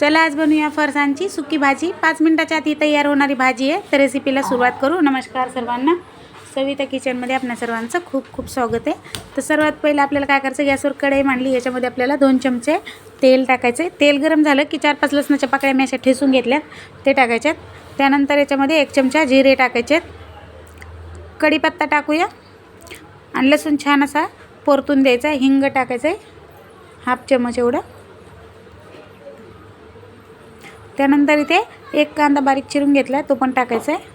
चला आज बनवूया फरसांची सुकी भाजी. पाच मिनटाच्या आत ही तयार होणारी भाजी आहे. तर रेसिपीला सुरुवात करू. नमस्कार सर्वांना. सविता किचनमध्ये आपल्या सर्वांचं खूप खूप स्वागत आहे. तर सर्वात पहिलं आपल्याला काय करायचं गॅसवर कढई मांडली. याच्यामध्ये आपल्याला दोन चमचे तेल टाकायचं तेल गरम झालं की चार पाच लसणाच्या पाकळ्या मी अशा ठेसून घेतल्या ते टाकायच्यात. त्यानंतर याच्यामध्ये एक चमचा जिरे टाकायचे आहेत कढीपत्ता टाकूया. आणि लसूण छान असा परतून द्यायचा. हिंग टाकायचं आहे हाफ चमच एवढं. त्यानंतर इथे एक कांदा बारीक चिरून घेतला तो पण टाकायचा आहे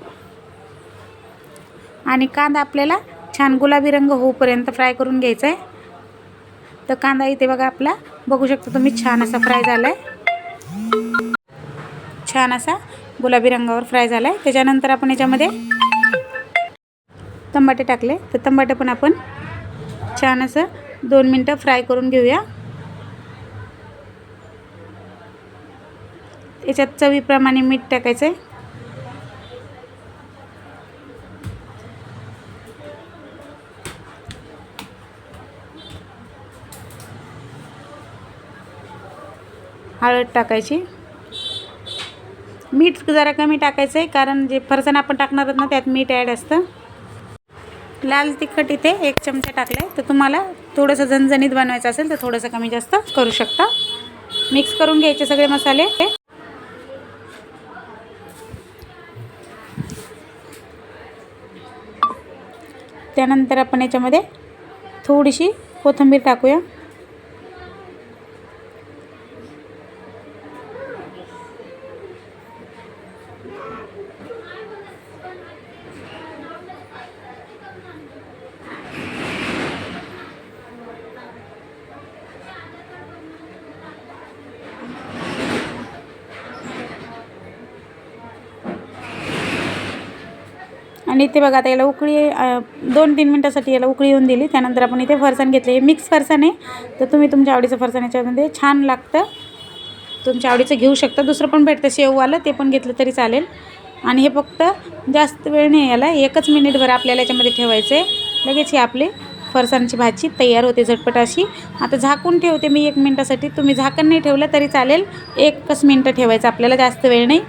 आणि कांदा आपल्याला छान गुलाबी रंग होऊपर्यंत फ्राय करून घ्यायचा आहे तर कांदा इथे बघा आपला बघू शकता तुम्ही छान असा फ्राय झाला आहे छान असा गुलाबी रंगावर फ्राय झाला आहे त्याच्यानंतर आपण याच्यामध्ये तंबाटे टाकले. तर तंबाटे पण आपण छान असं दोन मिनटं फ्राय करून घेऊया. याच्यात चवीप्रमाणे मीठ टाकायचं आहे हळद टाकायची. मीठ जरा कमी टाकायचं आहे कारण जे फरसाण आपण टाकणार आहोत ना त्यात मीठ ॲड असतं. लाल तिखट इथे एक चमचा टाकला आहे तर तुम्हाला थोडंसं झणझणीत बनवायचं असेल तर थोडंसं कमी जास्त करू शकता. मिक्स करून घ्यायचे सगळे मसाले. त्यानंतर आपण याच्यामध्ये थोडीशी कोथिंबीर टाकूया. आणि इथे बघा आता याला उकळी दोन तीन मिनटासाठी याला उकळी येऊन दिली. त्यानंतर आपण इथे फरसाण घेतले. हे मिक्स फरसाण आहे. तर तुम्ही तुमच्या आवडीचं फरसाण याच्यामध्ये छान लागतं. तुमच्या आवडीचं घेऊ शकता. दुसरं पण भेटतं. शेववालं ते पण घेतलं तरी चालेल. आणि हे फक्त जास्त वेळ नाही याला. एकच मिनिटभर आपल्याला याच्यामध्ये ठेवायचं आहे लगेच ही आपली फरसाणची भाजी तयार होते झटपट अशी. आता झाकून ठेवते मी एक मिनटासाठी. तुम्ही झाकण नाही ठेवलं तरी चालेल. एकच मिनटं ठेवायचं. आपल्याला जास्त वेळ नाही.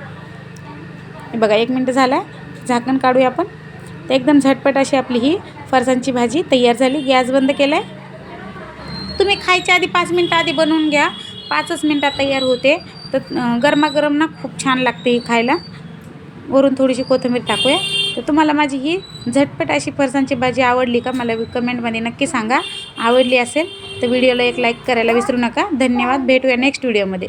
बघा एक मिनटं झाला. झाकण काढूया आपण. तर एकदम झटपट अशी आपली ही फरसांची भाजी तयार झाली. गॅस बंद केला आहे तुम्ही खायच्या आधी पाच मिनटं आधी बनवून घ्या. पाचच मिनटात तयार होते. तर गरमागरम ना खूप छान लागते ही खायला. वरून थोडीशी कोथिंबीर टाकूया. तर तुम्हाला माझी ही झटपट अशी फरसांची भाजी आवडली का मला कमेंटमध्ये नक्की सांगा. आवडली असेल तर व्हिडिओला एक लाईक करायला विसरू नका. धन्यवाद. भेटूया नेक्स्ट व्हिडिओमध्ये